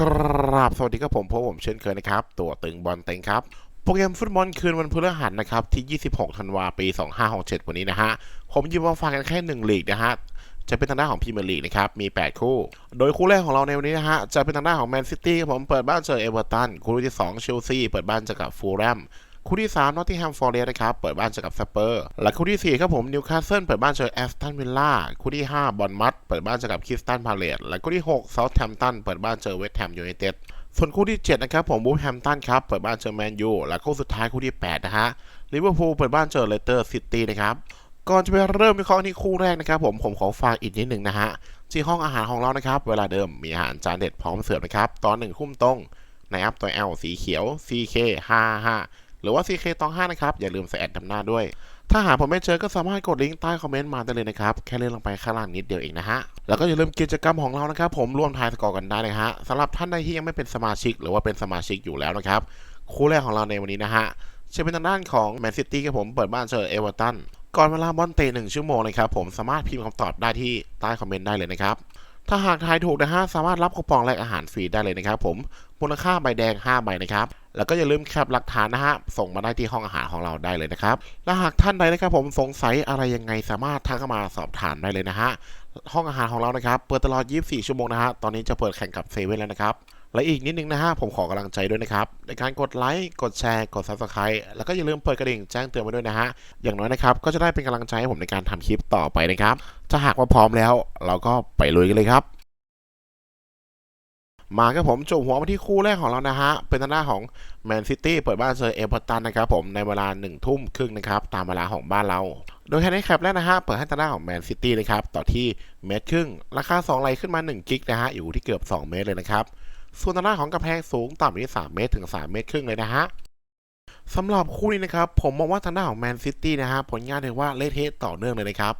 กราบสวัสดีครับผมพบผมเช่นเคยนะครับ ตัวตึงบอลเต็งครับ โปรแกรมฟุตบอลคืนวันพฤหัสนะครับ ที่ 26 ธันวาปี 2567 วันนี้นะฮะ ผมหยิบมาฝากกันแค่ 1 ลีกนะฮะ จะเป็นทางด้านของพรีเมียร์ลีกนะครับ มี 8 คู่ โดยคู่แรกของเราในวันนี้นะฮะ จะเป็นทางด้านของแมนซิตี้ครับผมเปิดบ้านเจอเอเวอร์ตันคู่ที่ 2 เชลซีเปิดบ้านเจอกับฟูลแลม คู่ที่3นอตติงแฮมฟอร์เรสต์นะครับเปิดบ้านเจอกับสเปอร์และคู่ทีสี่4ครับผมนิวคาสเซิลเปิดบ้านเจอแอสตันวิลล่าคู่ที่5บอลมัดเปิดบ้านเจอกับคริสตันพาเลตและคู่ที่6เซาท์แฮมป์ตันเปิดบ้านเจอเวสต์แฮมยูไนเต็ดส่วนคู่ที่ 7 นะครับผมบูฟแฮมป์ตันครับเปิดบ้านเจอแมนยูและคู่สุดท้ายคู่ที่ 8 นะฮะลิเวอร์พูลเปิดบ้านเจอเลสเตอร์ซิตี้นะครับก่อนจะไปเริ่มวิเคราะห์ที่คู่แรกนะครับผมผมขอฝากอีกนิดหนึ่งนะฮะที่ห้องอาหารของเรานะครับ เวลาเดิมมีอาหารจานเด็ดพร้อมเสิร์ฟนะครับ ตอนหนึ่งคุ้มตรงในแอปตัว L สีเขียว CK 55 หรือว่า CK ตอง5นะครับ อย่าลืมใส่แอดนำหน้าด้วย ถ้าหาผมไม่เจอก็สามารถกดลิงก์ใต้คอมเมนต์มาได้เลยนะครับ แค่เลื่อนลงไปข้างล่างนิดเดียวเองนะฮะ แล้วก็อย่าลืมกิจกรรมของเรานะครับผมร่วมทายสกอร์กันได้นะฮะสำหรับท่านใดที่ยังไม่เป็นสมาชิก หรือว่าเป็นสมาชิกอยู่แล้วนะครับคู่แรกของเราในวันนี้นะฮะจะเป็นทางด้านของแมนซิตี้ครับผมเปิดบ้านเจอเอเวอร์ตันก่อนเวลาบอลเตะหนึ่งชั่วโมงนะครับผมสามารถพิมพ์คำตอบได้ที่ใต้คอมเมนต์ได้เลยนะครับ ถ้าหากทายถูกนะฮะสามารถรับคูปองแลกอาหารฟรีได้เลยนะครับผมมูลค่าใบแดง 5 ใบนะครับ แล้วก็อย่าลืมแคปหลักฐานนะฮะ ส่งมาได้ที่ห้องอาหารของเราได้เลยนะครับ และหากท่านใดนะครับผมสงสัยอะไรยังไงสามารถทักมาสอบถามได้เลยนะฮะ ห้องอาหารของเรานะครับ เปิดตลอด 24 ชั่วโมงนะฮะ ตอนนี้จะเปิดแข่งกับเซเว่นแล้วนะครับ และอีกนิดนึงนะฮะ ผมขอกำลังใจด้วยนะครับ ในการกดไลค์ กดแชร์ กด subscribe แล้วก็อย่าลืมเปิดกระดิ่งแจ้งเตือนมาด้วยนะฮะ อย่างน้อยนะครับ ก็จะได้เป็นกำลังใจให้ผมในการทำคลิปต่อไปนะครับ ถ้าหากว่าพร้อมแล้ว เราก็ไปลุยกันเลยครับ มาครับผมจุ่มหัวมาที่คู่แรกของเรานะฮะ เป็นทางด้านของแมนซิตี้เปิดบ้านเจอเอเวอร์ตันนะครับผมในเวลา1นึ่ทุ่มครึ่งนะครับตามเวลาของบ้านเราโดยแฮนด์แคปแรกนะฮะ เปิดให้ทางด้านของแมนซิตี้นะครับ ต่อที่เมตรครึ่ง ราคา 2 ไหลขึ้นมา 1 กิกนะฮะ อยู่ที่เกือบ 2 เมตรเลยนะครับ ส่วนทานหน้าของกระแพงสูงต่ำอยู่ที่3เมตรถึง 3 เมตรครึ่งเลยนะฮะสำหรับคู่นี้นะครับ ผมมองว่าทางด้านของแมนซิตี้นะฮะผลงานถือว่าเละเทะต่อเนื่องเลยนะครับ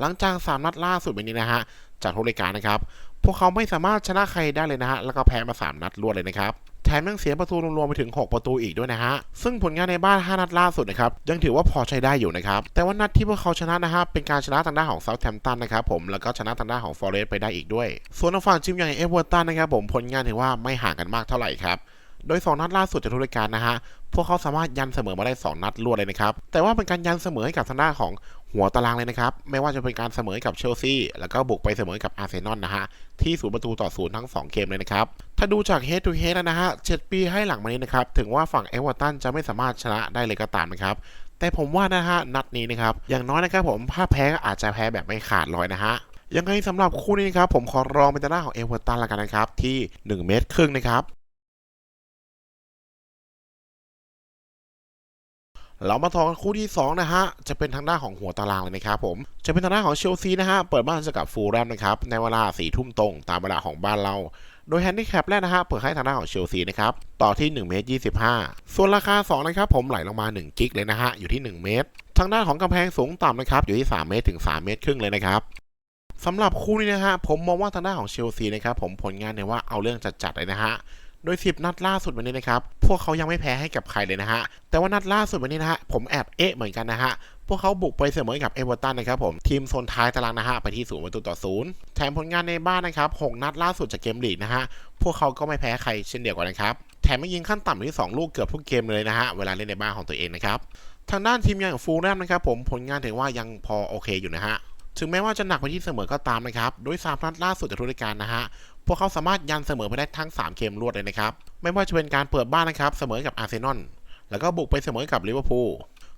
หลังจากสามนัดล่าสุดแบบนี้นะฮะ จากทุกรายการนะครับ พวกเขาไม่สามารถชนะใครได้เลยนะฮะ แล้วก็แพ้มา 3 นัดรวดเลยนะครับแถมยังเสียประตูรวมๆไปถึง 6 ประตูอีกด้วยนะฮะ ซึ่งผลงานในบ้าน 5 นัดล่าสุดนะครับ ยังถือว่าพอใช้ได้อยู่นะครับ แต่ว่านัดที่พวกเขาชนะนะฮะ เป็นการชนะทางด้านของเซาท์แฮมป์ตันนะครับผม แล้วก็ชนะทางด้านของฟอเรสต์ไปได้อีกด้วย ส่วนทางฝั่งทีมอย่างเอเวอร์ตันนะครับผม ผลงานถือว่าไม่ห่างกันมากเท่าไหร่ครับ โดย 2 นัดล่าสุดจากทุกรายการนะฮะ พวกเขาสามารถยันเสมอมาได้ 2 นัดรวดเลยนะครับ แต่ว่าเป็นการยันเสมอให้กับทางด้านของ หัวตารางเลยนะครับ ไม่ว่าจะเป็นการเสมอกับเชลซีแล้วก็บุกไปเสมอกับอาร์เซนอลนะฮะ ที่ศูนย์ประตูต่อศูนย์ทั้ง 2 เกมเลยนะครับ ถ้าดูจาก head to head นะฮะ7ปีให้หลังมานี้นะครับ ถึงว่าฝั่งเอเวอร์ตันจะไม่สามารถชนะได้เลยก็ตามนะครับแต่ผมว่านะฮะนัดนี้นะครับอย่างน้อยนะครับผมถ้าแพ้ก็อาจจะแพ้แบบไม่ขาดลอยนะฮะยังไงสำหรับคู่นี้นะครับผมขอรองเป็นทางด้าของเอเวอร์ตันละกันนะครับที่ 1 เมตรครึ่งนะครับ เรามาต่อกันคู่ที่ 2 นะฮะ จะเป็นทางด้านของหัวตารางเลยนะครับผม จะเป็นทางด้านของเชลซีนะฮะ เปิดบ้านเจอกับฟูลแลมนะครับ ในเวลา4ทุ่มตรงตามเวลาของบ้านเรา โดยแฮนดิแคปแรกนะฮะ เปิดให้ทางด้านของเชลซีนะครับ ต่อที่1เมตร25 ส่วนราคา 2 นะครับผมไหลลงมา 1 กิกเลยนะฮะ อยู่ที่ 1 เมตร ทางด้านของกำแพงสูงต่ำนะครับอยู่ที่ 3 เมตรถึง 3 เมตรครึ่งเลยนะครับสำหรับคู่นี้นะฮะผมมองว่าทางด้านของเชลซีนะครับผมผลงานเนี่ยว่าเอาเรื่องจัดๆเลยนะฮะ โดย 10 นัดล่าสุดวันนี้นะครับ พวกเขายังไม่แพ้ให้กับใครเลยนะฮะ แต่ว่านัดล่าสุดวันนี้นะฮะ ผมแอบเอ๊ะเหมือนกันนะฮะ พวกเขาบุกไปเสมอกับเอเวอร์ตันนะครับผม ทีมโซนท้ายตารางนะฮะ ไปที่ศูนย์ประตูต่อศูนย์แถมผลงานในบ้านนะครับ 6 นัดล่าสุดจากเกมลีกนะฮะ พวกเขาก็ไม่แพ้ใครเช่นเดียวกันนะครับ แถมไม่ยิงขั้นต่ำที่ 2 ลูกเกือบทุกเกมเลยนะฮะ เวลาเล่นในบ้านของตัวเองนะครับ ทางด้านทีมอย่างฟูลแลมนะครับผม ผลงานถือว่ายังพอโอเคอยู่นะฮะ ถึงแม้ว่าจะหนักไปที่เสมอก็ตามนะครับ โดยสามนัดล่าสุดจากทุกรายการนะฮะ พวกเขาสามารถยันเสมอไปได้ทั้ง 3 เกมรวดเลยนะครับ ไม่ว่าจะเป็นการเปิดบ้านนะครับเสมอกับอาร์เซนอล แล้วก็บุกไปเสมอกับลิเวอร์พูล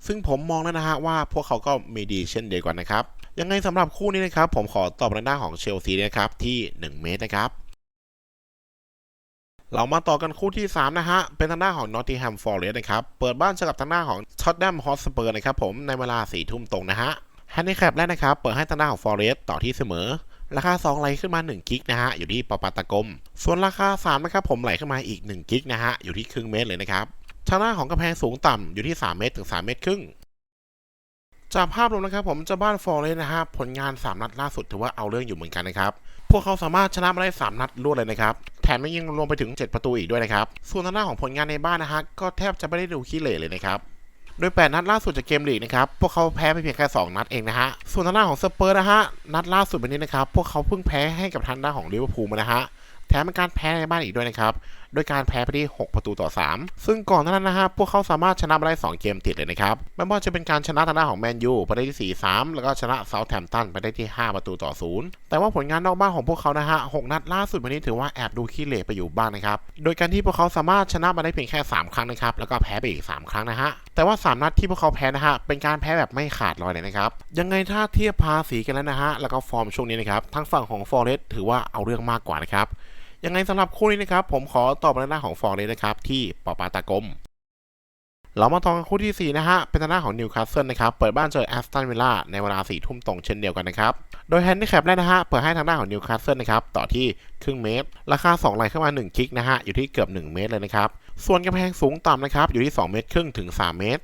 ซึ่งผมมองแล้วนะฮะว่าพวกเขาก็มีดีเช่นเดียวกันนะครับ ยังไงสำหรับคู่นี้นะครับผมขอตอบในด้านของเชลซีนะครับที่ 1 เมตรนะครับ เรามาต่อกันคู่ที่ 3 นะฮะ เป็นทางด้านของ Nottingham Forest นะครับ เปิดบ้านเจอกับทางด้านของ Tottenham Hotspur นะครับผมในเวลา4ทุ่มตรงนะฮะ แฮนดิแคปแรกนะครับ เปิดให้ทางด้าของ Forest ต่อที่เสมอ ราคา 2 ไหลขึ้นมา 1 กิกนะฮะ อยู่ที่ปปาตากม ส่วนราคา 3 นะครับ ผมไหลขึ้นมาอีก 1 กิกนะฮะ อยู่ที่ครึ่งเมตรเลยนะครับทางด้าของกำแพงสูงต่ำอยู่ที่ 3 เมตรถึง 3 เมตรครึ่ง จากภาพรวมนะครับผมจะบ้านฟอร์เรสนะฮะ ผลงาน 3 นัดล่าสุดถือว่าเอาเรื่องอยู่เหมือนกันนะครับ พวกเขาสามารถชนะมาได้ 3 นัดรวดเลยนะครับ แถมยังรวมไปถึง 7 ประตูอีกด้วยนะครับ ส่วนทางด้าของผลงานในบ้านนะฮะ ก็แทบจะไม่ได้ดูขี้เหร่เลยนะครับ โดย 8 นัดล่าสุดจากเกมลีกนะครับ พวกเขาแพ้ไปเพียงแค่ 2 นัดเองนะฮะ ส่วนทางด้านของสเปอร์นะฮะ นัดล่าสุดวันนี้นะครับ พวกเขาเพิ่งแพ้ให้กับทางด้านของลิเวอร์พูลมานะฮะ แถมเป็นการแพ้ในบ้านอีกด้วยนะครับ โดยการแพ้ไปที่ 6 ประตูต่อ 3 ซึ่งก่อนหน้านั้นนะฮะพวกเขาสามารถชนะมาได้ 2 เกมติดเลยนะครับไม่ว่าจะเป็นการชนะทางด้านของแมนยูไปได้ที่ 4-3 แล้วก็ชนะเซาท์แฮมป์ตันไปได้ที่ 5 ประตูต่อ 0 แต่ว่าผลงานนอกบ้านของพวกเขานะฮะ 6 นัดล่าสุดวันนี้ถือว่าแอบดูขี้เหร่ไปอยู่บ้างนะครับ โดยการที่พวกเขาสามารถชนะมาได้เพียงแค่ 3 ครั้งนะครับ แล้วก็แพ้ไปอีก 3 ครั้งนะฮะ แต่ว่า 3 นัดที่พวกเขาแพ้นะฮะ เป็นการแพ้แบบไม่ขาดลอยเลยนะครับ ยังไงถ้าเทียบภาษีกันแล้วนะฮะ แล้วก็ฟอร์มช่วงนี้นะครับทางฝั่งของฟอร์เรสถือว่าเอาเรื่องมากกว่านะครับ ยังไงสำหรับคู่นี้นะครับ ผมขอตอบในหน้าของฟอร์เรสนะครับ ที่ปอปาตากมเรามาต่อกันคู่ที่ 4 นะฮะ เป็นทางด้านของนิวคาสเซิลนะครับ เปิดบ้านเจอแอสตันวิลล่าในเวลา4ทุ่มตรงเช่นเดียวกันนะครับ โดยแฮนดี้แคปแรกนะฮะ เปิดให้ทางด้านของนิวคาสเซิลนะครับ ต่อที่ครึ่งเมตร ราคา 2 ไหลเข้ามา 1 คิกนะฮะ อยู่ที่เกือบ 1 เมตรเลยนะครับ ส่วนกำแพงสูงต่ำนะครับ อยู่ที่ 2 เมตรครึ่งถึง 3 เมตร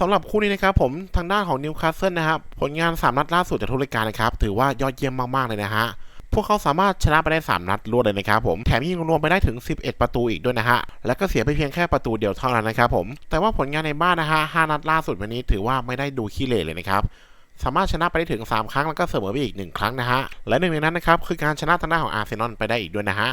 สำหรับคู่นี้นะครับผมทางด้านของนิวคาสเซิลนะครับผลงาน3นัดล่าสุดจากทุกรายการนะครับถือว่ายอดเยี่ยมมากๆเลยนะฮะ วกเขาสามารถชนะไปได้ 3 นัดรวดเลยนะครับผม แถมยิงรวมไปได้ถึง 11 ประตูอีกด้วยนะฮะ แล้วก็เสียไปเพียงแค่ประตูเดียวเท่านั้นนะครับผม แต่ว่าผลงานในบ้านนะฮะ 5 นัดล่าสุดวันนี้ถือว่าไม่ได้ดูขี้เหร่เลยนะครับ สามารถชนะไปได้ถึง 3 ครั้งแล้วก็เสมอไปอีก 1 ครั้งนะฮะ และหนึ่งในนั้นนะครับคือการชนะทางด้านของอาร์เซนอลไปได้อีกด้วยนะฮะ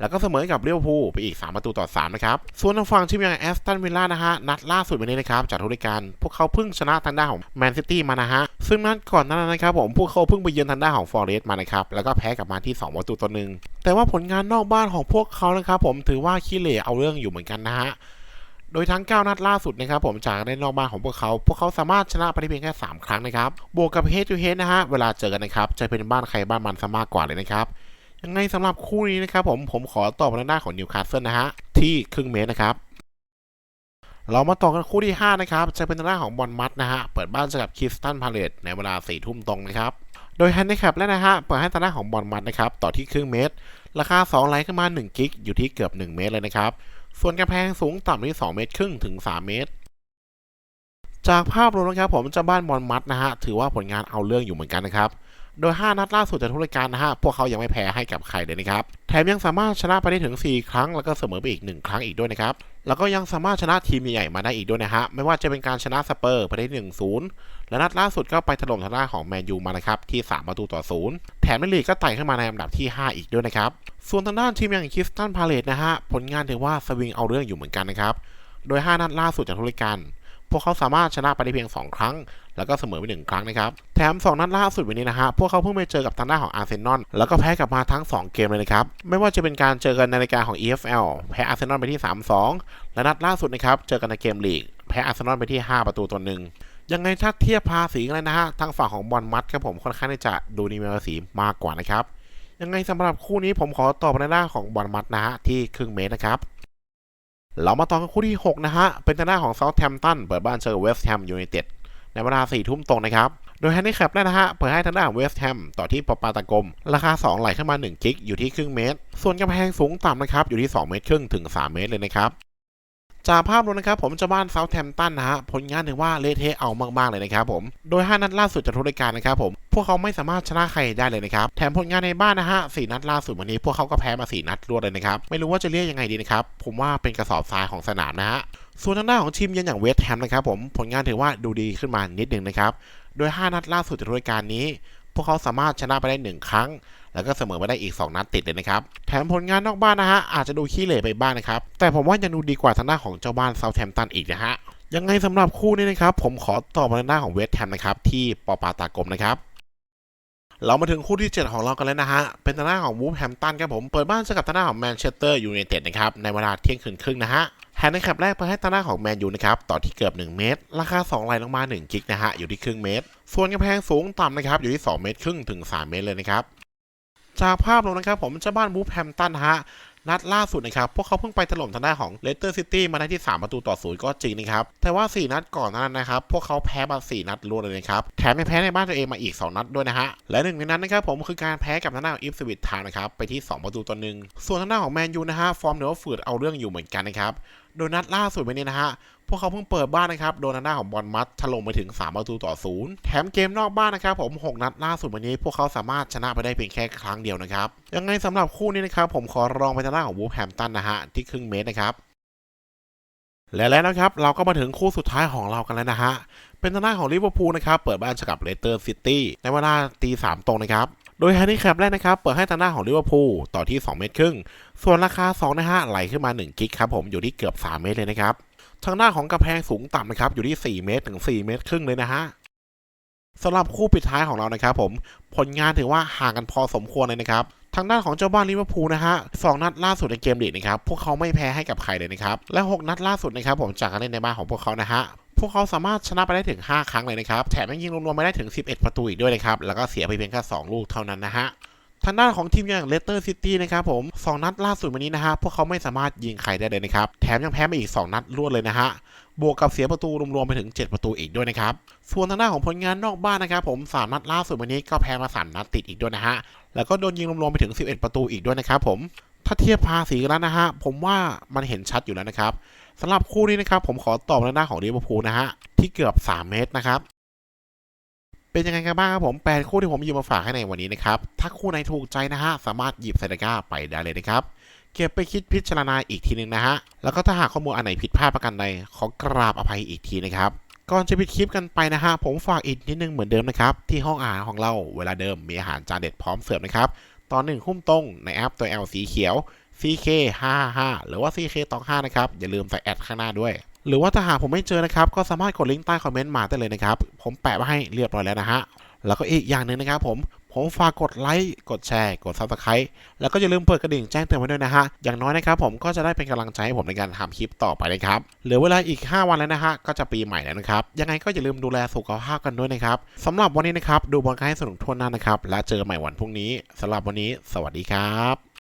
แล้วก็เสมอกับเรียวพูไปอีก 3 ประตูต่อ 3 นะครับ ส่วนทางฝั่งทีมอย่างแอสตันวิลล่านะฮะ นัดล่าสุดวันนี้นะครับจากทุรการ พวกเขาเพิ่งชนะทางด้านของแมนซิตี้มานะฮะ ซึ่งนัดก่อนนานั้นนะครับผมพวกเขาเพิ่งไปเยือนทางด้านของฟอร์เรสต์มานะครับ แล้วก็แพ้กลับมาที่ 2 ประตูต่อหนึ่งแต่ว่าผลงานนอกบ้านของพวกเขานะครับผมถือว่าขี้เหร่เอาเรื่องอยู่เหมือนกันนะฮะ โดยทั้ง 9 นัดล่าสุดนะครับผมจากได้นอกบ้านของพวกเขา พวกเขาสามารถชนะไปได้เพียงแค่ 3 ครั้งนะครับ บวกกับ head to head นะฮะ เวลาเจอกันนะครับ จะเป็นบ้านใครบ้านมันซะมากกว่าเลยนะครับ ยังไงสำหรับคู่นี้นะครับผมผมขอตอบในหน้านของนิวคาสเซิลนะฮะ ที่ครึ่งเมตรนะครับเรามาต่อกันคู่ที่ 5 นะครับ จะเป็นหน้านของบอลมัดนะฮะ เปิดบ้านเจอกับคิสตันพาเลตในเวลา4ทุ่มตรงนะครับ โดยแฮนดี้แคปแล้วนะฮะ เปิดให้ตาหน้าของบอลมัดนะครับ ต่อที่ครึ่งเมตร ราคา 2 ไลค์ขึ้นมา 1 กิก อยู่ที่เกือบ 1 เมตรเลยนะครับ ส่วนกำแพงสูงต่ำที่2เมตรครึ่งถึง 3 เมตร จากภาพรวมนะครับผมเจะบ้านบอลมัดนะฮะถือว่าผลงานเอาเรื่องอยู่เหมือนกันนะครับ โดย 5 นัดล่าสุดจากทุกรายการนะฮะ พวกเขายังไม่แพ้ให้กับใครเลยนะครับ แถมยังสามารถชนะไปได้ถึง 4 ครั้ง แล้วก็เสมอไปอีก 1 ครั้งอีกด้วยนะครับ แล้วก็ยังสามารถชนะทีมใหญ่มาได้อีกด้วยนะฮะ ไม่ว่าจะเป็นการชนะสเปอร์ไปได้1-0 และนัดล่าสุดก็ไปถล่มทางด้านของแมนยูมานะครับที่ 3 ประตูต่อ 0 แถมในลีกก็ไต่ขึ้นมาในอันดับที่ 5 อีกด้วยนะครับ ส่วนทางด้านทีมอย่างคิสตันพาเลตนะฮะ ผลงานถือว่าสวิงเอาเรื่องอยู่เหมือนกันนะครับ โดย 5 นัดล่าสุดจากทุกรายการ วกเขาสามารถชนะไปได้เพียง 2 ครั้ง แล้วก็เสมอไป1ครั้งนะครับ แถม 2 นัดล่าสุดวันนี้นะฮะ พวกเขาเพิ่งไปเจอกับทางด้านของอาร์เซนอล แล้วก็แพ้กลับมาทั้ง 2 เกมเลยนะครับ ไม่ว่าจะเป็นการเจอกันในรายการของ EFL แพ้อาร์เซนอลไปที่ 3-2 และนัดล่าสุดนะครับ เจอกันในเกมลีก แพ้อาร์เซนอลไปที่ 5 ประตูต่อหนึ่งยังไงถ้าเทียบภาษีกันเลยนะฮะ ทางฝั่งของบอลมัดครับผมค่อนข้างที่จะดูดีมีภาษีมากกว่านะครับ ยังไงสำหรับคู่นี้ผมขอตอบในด้านของบอลมัดนะฮะที่ครึ่งเมตรนะครับ เรามาต่อกันคู่ที่ 6 นะฮะ เป็นทางด้านของเซาท์แฮมป์ตันเปิดบ้านเจอเวสต์แฮมยูไนเต็ดในเวลา4ทุ่มตรงนะครับ โดยแฮนดี้แคปนะฮะ เปิดให้ทางด้านเวสต์แฮมต่อที่ปอปาตากรมราคา 2 ไหลขึ้นมา 1 กิกอยู่ที่ครึ่งเมตร ส่วนกำแพงสูงต่ำนะครับ อยู่ที่ 2 เมตรครึ่งถึง 3 เมตรเลยนะครับ จากภาพรวมนะครับผมเจะบ้านเซาท์แฮมป์ตันนะฮะผลงานถือว่าเละเทะเอามากๆเลยนะครับผมโดย 5 นัดล่าสุดจากทุกรายการนะครับผมพวกเขาไม่สามารถชนะใครได้เลยนะครับแถมผลงานในบ้านนะฮะ4นัดล่าสุดวันนี้พวกเขาก็แพ้มา4นัดรวดเลยนะครับไม่รู้ว่าจะเรียกยังไงดีนะครับผมว่าเป็นกระสอบทรายของสนามนะฮะส่วนทางด้านของทีมเยือนอย่างเวสต์แฮมนะครับผมผลงานถือว่าดูดีขึ้นมานิดหนึ่งนะครับโดย 5 นัดล่าสุดจากรายการนี้ พวกเขาสามารถชนะไปได้ 1 ครั้ง แล้วก็เสมอไปได้อีก 2 นัดติดเลยนะครับ แถมผลงานนอกบ้านนะฮะ อาจจะดูขี้เหร่ไปบ้างนะครับ แต่ผมว่ายังดูดีกว่าทางด้านของเจ้าบ้านเซาท์แฮมป์ตันอีกนะฮะ ยังไงสำหรับคู่นี้นะครับ ผมขอตอบมาทางด้าของเวสต์แฮมนะครับที่ปอปาตากลมนะครับเรามาถึงคู่ที่ 7 ของเรากันแล้วนะฮะ เป็นทางด้านของวูฟแฮมตันครับผม เปิดบ้านเจอกับทางด้านของแมนเชสเตอร์ยูไนเต็ดนะครับ ในเวลาเที่ยงคืนครึ่งนะฮะ แฮนด์แคปแรกไปให้ทางด้าของแมนยูนะครับ ต่อที่เกือบ 1 เมตร ราคา2ไหลลงมา 1 กิกนะฮะ อยู่ที่ครึ่งเมตร ส่วนกำแพงสูงต่ำนะครับ อยู่ที่ 2 เมตรครึ่งถึง 3 เมตรเลยนะครับ จากภาพรวมนะครับ ผมเจ้าบ้านวูฟแฮมป์ตันฮะ นัดล่าสุดนะครับ พวกเขาเพิ่งไปถล่มทางด้านของเลสเตอร์ซิตี้มาได้ที่ 3 ประตูต่อศูนย์ก็จริงนะครับ แต่ว่า 4 นัดก่อนนั้นนะครับ พวกเขาแพ้มา 4 นัดรวดเลยนะครับ แถมยังแพ้ในบ้านตัวเองมาอีก 2 นัดด้วยนะฮะ และหนึ่งในนั้นนะครับผมคือการแพ้กับทางด้านอิฟสวิตทานะครับ ไปที่ 2 ประตูต่อหนึ่งส่วนทางด้านของแมนยูนะฮะ ฟอร์มเดี๋ยวฝืดเอาเรื่องอยู่เหมือนกันนะครับ โดยนัดล่าสุดวันนี้นะฮะ พวกเขาเพิ่งเปิดบ้านนะครับ โดนทางด้าของบอลมัดถล่มไปถึง 3 ประตูต่อศูนย์แถมเกมนอกบ้านนะครับ ผม 6 นัดล่าสุดวันนี้ พวกเขาสามารถชนะไปได้เพียงแค่ครั้งเดียวนะครับ ยังไงสำหรับคู่นี้นะครับ ผมขอลองไปทางด้านของวูฟแฮมป์ตันนะฮะ ที่ครึ่งเมตรนะครับ และแล้วนะครับ เราก็มาถึงคู่สุดท้ายของเรากันแล้วนะฮะ เป็นทางด้านของลิเวอร์พูลนะครับ เปิดบ้านเจอกับเลสเตอร์ซิตี้ในเวลาตีสามตรงนะครับ โดยแฮนดิแคปแรกนะครับ เปิดให้ทางด้านของลิเวอร์พูลต่อที่ 2 เมตรครึ่ง ส่วนราคา2นะฮะไหลขึ้นมา 1 กิกครับผมอยู่ที่เกือบ 3 เมตรเลยนะครับ ทางด้านของกระแพงสูงต่ำนะครับอยู่ที่ 4 เมตรถึง 4 เมตรครึ่งเลยนะฮะสำหรับคู่ปิดท้ายของเรานะครับผมผลงานถือว่าห่างกันพอสมควรเลยนะครับทางด้านของเจ้าบ้านลิเวอร์พูลนะฮะสองนัดล่าสุดในเกมลีกนะครับ พวกเขาไม่แพ้ให้กับใครเลยนะครับ และ 6 นัดล่าสุดนะครับผมจากการเล่นในบ้านของพวกเขานะฮะ พวกเขาสามารถชนะไปได้ถึง 5 ครั้งเลยนะครับ แถมยังยิงรวมๆไปได้ถึง 11 ประตูอีกด้วยนะครับ แล้วก็เสียไปเพียงแค่ 2 ลูกเท่านั้นนะฮะทางด้านของทีมอย่างเลสเตอร์ซิตี้นะครับผม 2 นัดล่าสุดวันนี้นะฮะ พวกเขาไม่สามารถยิงใครได้เลยนะครับ แถมยังแพ้มาอีก 2 นัดรวดเลยนะฮะ บวกกับเสียประตูรวมๆไปถึง 7 ประตูอีกด้วยนะครับ ส่วนทางด้านของผลงานนอกบ้านนะครับผมสามนัดล่าสุดวันนี้ก็แพ้มาสามนัดติดอีกด้วยนะฮะ แล้วก็โดนยิงรวมๆไปถึง 11 ประตูอีกด้วยนะครับผม ถ้าเทียบภาษีแล้วนะฮะ ผมว่ามันเห็นชัดอยู่แล้วนะครับ สำหรับคู่นี้นะครับผมขอตอบในหน้าของลิเวอร์พูลนะฮะที่เกือบ 3 เมตรนะครับเป็นยังไงกันบ้างครับผมแปดคู่ที่ผมหยิบมาฝากให้ในวันนี้นะครับถ้าคู่ไหนถูกใจนะฮะสามารถหยิบใส่ตะกร้าไปได้เลยนะครับเก็บไปคิดพิจารณาอีกทีหนึงนะฮะแล้วก็ถ้าหากข้อมูลอันไหนผิดพลาดประกันใดขอกราบอภัยอีกทีนะครับก่อนจะปิดคลิปกันไปนะฮะผมฝากอีกนิดนึงเหมือนเดิมนะครับที่ห้องอาหารของเราเวลาเดิมมีอาหารจานเด็ดพร้อมเสิร์ฟนะครับตอนหนึ่งคุ้มตรงในแอปตัว L สีเขียว CK55 หรือว่า CK ตอง5นะครับ อย่าลืมใส่แอดข้างหน้าด้วย หรือว่าถ้าหากผมไม่เจอนะครับ ก็สามารถกดลิงก์ใต้คอมเมนต์มาได้เลยนะครับ ผมแปะไว้ให้เรียบร้อยแล้วนะฮะ แล้วก็อีกอย่างหนึ่งนะครับผม ผมฝากกดไลค์ กดแชร์ กด Subscribe แล้วก็อย่าลืมเปิดกระดิ่งแจ้งเตือนไว้ด้วยนะฮะ อย่างน้อยนะครับผมก็จะได้เป็นกำลังใจให้ผมในการทำคลิปต่อไปนะครับ เหลือเวลาอีก 5 วันแล้วนะฮะ ก็จะปีใหม่แล้วนะครับ ยังไงก็อย่าลืมดูแลสุขภาพกันด้วยนะครับสำหรับวันนี้นะครับ ดูบอลกันให้สนุกทั่วหน้านะครับ และเจอใหม่วันพรุ่งนี้สำหรับวันนี้ สวัสดีครับ